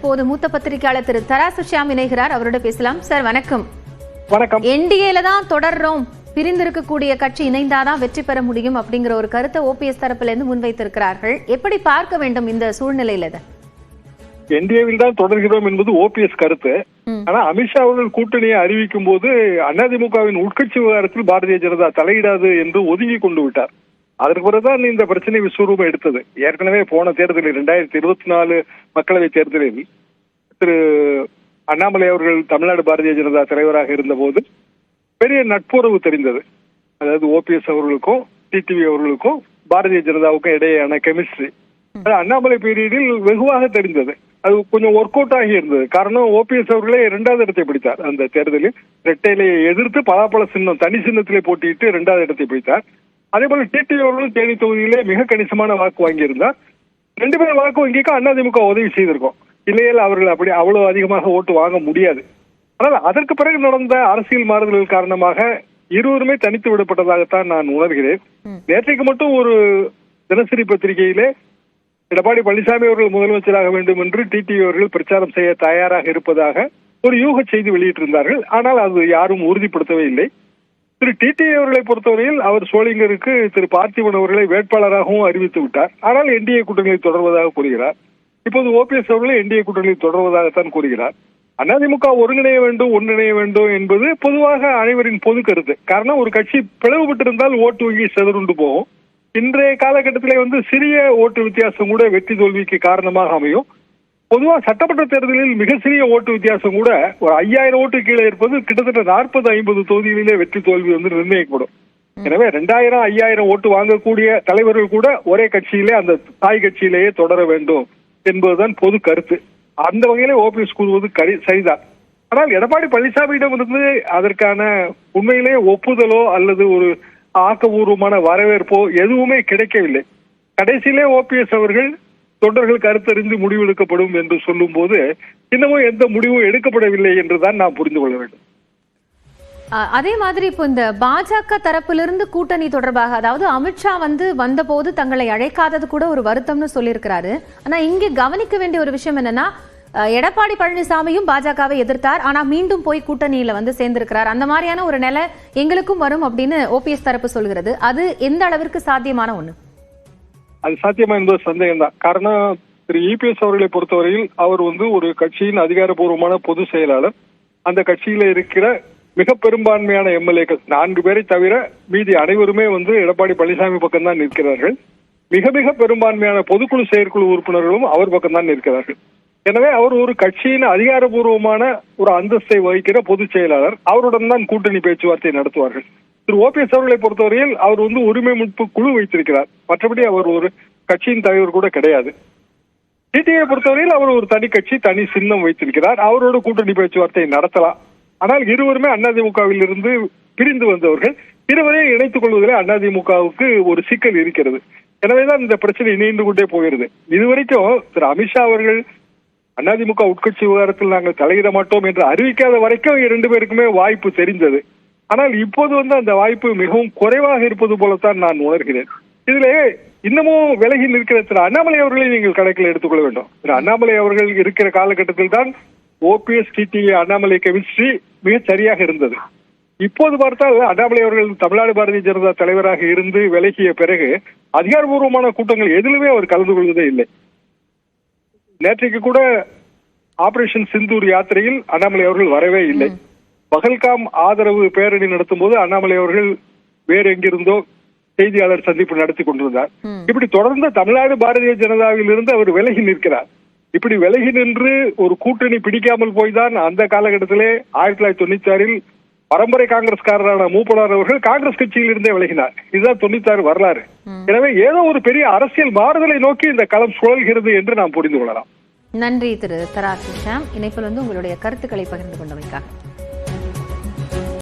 தற்போது மூத்த பத்திரிகையாளர் திரு தராசு ஷியாம் இணைகிறார். அவரோட பேசலாம். சார் வணக்கம். வணக்கம். என்டிஏல தான் தொடர்றோம். பிரிந்திருக்கக்கூடிய கட்சி இணைந்தாதான் வெற்றி பெற முடியும் அப்படிங்கிற ஒரு கருத்தை ஓபிஎஸ் தரப்புல இருந்து முன்வைத்திருக்கிறார்கள். எப்படி பார்க்க வேண்டும் இந்த சூழ்நிலையில இதை? என்டிஏவில் தான் தொடர்கிறோம் என்பது ஓபிஎஸ் கருத்து. ஆனா அமித்ஷா அவர்கள் கூட்டணியை அறிவிக்கும் போது அதிமுகவின் உட்கட்சி விவகாரத்தில் பாரதிய ஜனதா தலையிடாது என்று ஒதுங்கி கொண்டு விட்டார். அதற்கு பிறகுதான் இந்த பிரச்சனை விஸ்வரூபம் எடுத்தது. ஏற்கனவே போன தேர்தலில் இரண்டாயிரத்தி இருபத்தி நாலு மக்களவை தேர்தலில் திரு அண்ணாமலை அவர்கள் தமிழ்நாடு பாரதிய ஜனதா தலைவராக இருந்தபோது பெரிய நட்புறவு தெரிந்தது. அதாவது ஓபிஎஸ் அவர்களுக்கும் டிடிவி அவர்களுக்கும் பாரதிய ஜனதாவுக்கும் இடையேயான கெமிஸ்ட்ரி. அது அண்ணாமலை பீரியடில் வெகுவாக தெரிந்தது. அது கொஞ்சம் ஒர்க் அவுட் ஆகி இருந்தது. காரணம் ஓபிஎஸ் அவர்களே இரண்டாவது இடத்தை பிடித்தார். அந்த தேர்தலில் ரெட்டையிலையை எதிர்த்து பலாப்பழ சின்னம் தனி சின்னத்திலே போட்டியிட்டு இரண்டாவது இடத்தை பிடித்தார். அதே போல டிடிவி அவர்களும் தேனி தொகுதியிலே மிக கணிசமான வாக்கு வாங்கியிருந்தார். ரெண்டு பேரும் வாக்கு வங்கிக்கு அதிமுக உதவி செய்திருக்கோம். இல்லையில் அவர்கள் அப்படி அவ்வளவு அதிகமாக ஓட்டு வாங்க முடியாது. ஆனால் அதற்கு பிறகு நடந்த அரசியல் மாறுதல்கள் காரணமாக இருவருமே தனித்து விடப்பட்டதாகத்தான் நான் உணர்கிறேன். நேற்றைக்கு மட்டும் ஒரு தினசரி பத்திரிகையிலே எடப்பாடி பழனிசாமி அவர்கள் முதலமைச்சராக வேண்டும் என்று டிடிவி அவர்கள் பிரச்சாரம் செய்ய தயாராக இருப்பதாக ஒரு யூக செய்தி வெளியிட்டிருந்தார்கள். ஆனால் அது யாரும் உறுதிப்படுத்தவே இல்லை. திரு டிடிவி அவர்களை பொறுத்தவரையில் அவர் சோளிங்கருக்கு திரு பார்த்திபன் அவர்களை வேட்பாளராகவும் அறிவித்து விட்டார். ஆனால் என்டிஏ கூட்டணியில் தொடர்வதாக கூறுகிறார். இப்போது ஓபிஎஸ் அவர்களை என்டிஏ கூட்டணியில் தொடர்வதாகத்தான் கூறுகிறார். அதிமுக ஒருங்கிணைய வேண்டும் ஒன்றிணைய வேண்டும் என்பது பொதுவாக அனைவரின் பொது கருத்து. காரணம் ஒரு கட்சி பிளவுபட்டிருந்தால் ஓட்டு வங்கி செதறுண்டு போகும். இன்றைய காலகட்டத்திலே வந்து சிறிய ஓட்டு வித்தியாசம் கூட வெற்றி தோல்விக்கு காரணமாக அமையும். பொதுவா சட்டமன்ற தேர்தலில் மிக சிறிய ஓட்டு வித்தியாசம் கூட ஒரு ஐயாயிரம் ஓட்டு கீழே இருப்பது கிட்டத்தட்ட நாற்பது ஐம்பது தொகுதிகளிலே வெற்றி தோல்வி வந்து நிர்ணயிக்கப்படும். எனவே ரெண்டாயிரம் ஐயாயிரம் ஓட்டு வாங்கக்கூடிய தலைவர்கள் கூட ஒரே கட்சியிலே அந்த தாய் கட்சியிலேயே தொடர வேண்டும் என்பதுதான் பொது கருத்து. அந்த வகையிலே ஓபிஎஸ் கூறுவது கரி சரிதான். ஆனால் எடப்பாடி பழனிசாமியிடம் இருந்து அதற்கான உண்மையிலே ஒப்புதலோ அல்லது ஒரு ஆக்கபூர்வமான வரவேற்போ எதுவுமே கிடைக்கவில்லை. கடைசியிலே ஓபிஎஸ் அவர்கள் தொண்டர்கள் கருத்தறிந்து முடிவெடுக்கப்படும் என்று சொல்லும் போது இன்னமும் எந்த முடிவும் எடுக்கப்படவில்லை என்றுதான் நான் புரிந்து கொள்ள வேண்டும். அதே மாதிரி இப்போ இந்த பாஜக தரப்பிலிருந்து கூட்டணி தொடர்பாக அதாவது அமித்ஷா வந்து வந்தபோது தங்களை அழைக்காதது கூட ஒரு வருத்தம்னு சொல்லியிருக்கிறாரு. ஆனா இங்கே கவனிக்க வேண்டிய ஒரு விஷயம் என்னன்னா எடப்பாடி பழனிசாமியும் பாஜகவை எதிர்த்தார். ஆனா மீண்டும் போய் கூட்டணியில வந்து சேர்ந்திருக்கிறார். அந்த மாதிரியான ஒரு நிலை எங்களுக்கும் வரும் அப்படின்னு ஓபிஎஸ் தரப்பு சொல்கிறது. அது எந்த அளவிற்கு சாத்தியமான ஒண்ணு? அது சாத்தியமா என்பது சந்தேகம் தான் காரணம் திரு இபிஎஸ் அவர்களை பொறுத்தவரையில் அவர் வந்து ஒரு கட்சியின் அதிகாரப்பூர்வமான பொதுச் செயலாளர். அந்த கட்சியில இருக்கிற மிக பெரும்பான்மையான எம்எல்ஏக்கள் நான்கு பேரை தவிர மீதி அனைவருமே வந்து எடப்பாடி பழனிசாமி பக்கம் தான் நிற்கிறார்கள். மிக மிக பெரும்பான்மையான பொதுக்குழு செயற்குழு உறுப்பினர்களும் அவர் பக்கம்தான் இருக்கிறார்கள் நிற்கிறார்கள். எனவே அவர் ஒரு கட்சியின் அதிகாரபூர்வமான ஒரு அந்தஸ்தை வகிக்கிற பொதுச் செயலாளர். அவருடன் தான் கூட்டணி பேச்சுவார்த்தை நடத்துவார்கள். திரு ஓபிஎஸ் அவர்களை பொறுத்தவரையில் அவர் வந்து உரிமை மீட்பு குழு வைத்திருக்கிறார். மற்றபடி அவர் ஒரு கட்சியின் தலைவர் கூட கிடையாது. டிடிஐ பொறுத்தவரையில் அவர் ஒரு தனி கட்சி தனி சின்னம் வைத்திருக்கிறார். அவரோட கூட்டணி பேச்சுவார்த்தை நடத்தலாம். ஆனால் இருவருமே அதிமுகவில் இருந்து பிரிந்து வந்தவர்கள். இருவரையும் இணைத்துக் கொள்வதில் அதிமுகவுக்கு ஒரு சிக்கல் இருக்கிறது. எனவேதான் இந்த பிரச்சனை இணைந்து கொண்டே போகிறது. இதுவரைக்கும் திரு அமித்ஷா அவர்கள் அதிமுக உட்கட்சி விவகாரத்தில் நாங்கள் தலையிட மாட்டோம் என்று அறிவிக்காத வரைக்கும் இரண்டு பேருக்குமே வாய்ப்பு தெரிந்தது. ஆனால் இப்போது வந்து அந்த வாய்ப்பு மிகவும் குறைவாக இருப்பது போலத்தான் நான் உணர்கிறேன். இதிலே இன்னமும் விலகி நிற்கிற திரு அண்ணாமலை அவர்களை நீங்கள் கணக்கில் எடுத்துக்கொள்ள வேண்டும். திரு அண்ணாமலை அவர்கள் இருக்கிற காலகட்டத்தில் தான் ஓபிஎஸ் டிடி அண்ணாமலை கெமிஸ்ட்ரி மிக சரியாக இருந்தது. இப்போது பார்த்தால் அண்ணாமலை அவர்கள் தமிழ்நாடு பாரதிய ஜனதா தலைவராக இருந்து விலகிய பிறகு அதிகாரபூர்வமான கூட்டங்கள் எதிலுமே அவர் கலந்து கொள்வதே இல்லை. நேற்றைக்கு கூட ஆபரேஷன் சிந்தூர் யாத்திரையில் அண்ணாமலை அவர்கள் வரவே இல்லை. பகல்காம் ஆதரவு பேரணி நடத்தும் போது அண்ணாமலை அவர்கள் வேறு எங்கிருந்தோ செய்தியாளர் சந்திப்பு நடத்தி கொண்டிருந்தார். இப்படி தொடர்ந்து தமிழ்நாடு பாரதிய ஜனதாவில் இருந்து அவர் விலகி நிற்கிறார். இப்படி விலகி நின்று ஒரு கூட்டணி பிடிக்காமல் போய்தான் அந்த காலகட்டத்திலே ஆயிரத்தி தொள்ளாயிரத்தி தொண்ணூத்தி ஆறில் பரம்பரை காங்கிரஸ்காரரான மூப்பனார் அவர்கள் காங்கிரஸ் கட்சியில் இருந்தே விலகினார். இதுதான் தொண்ணூத்தி ஆறு வரலாறு எனவே ஏதோ ஒரு பெரிய அரசியல் மாறுதலை நோக்கி இந்த களம் சுழல்கிறது என்று நாம் புரிந்து கொள்ளலாம். நன்றி திரு தராசு ஷாம் இணைப்பில் வந்து உங்களுடைய கருத்துக்களை பகிர்ந்து கொண்டமைக்காக.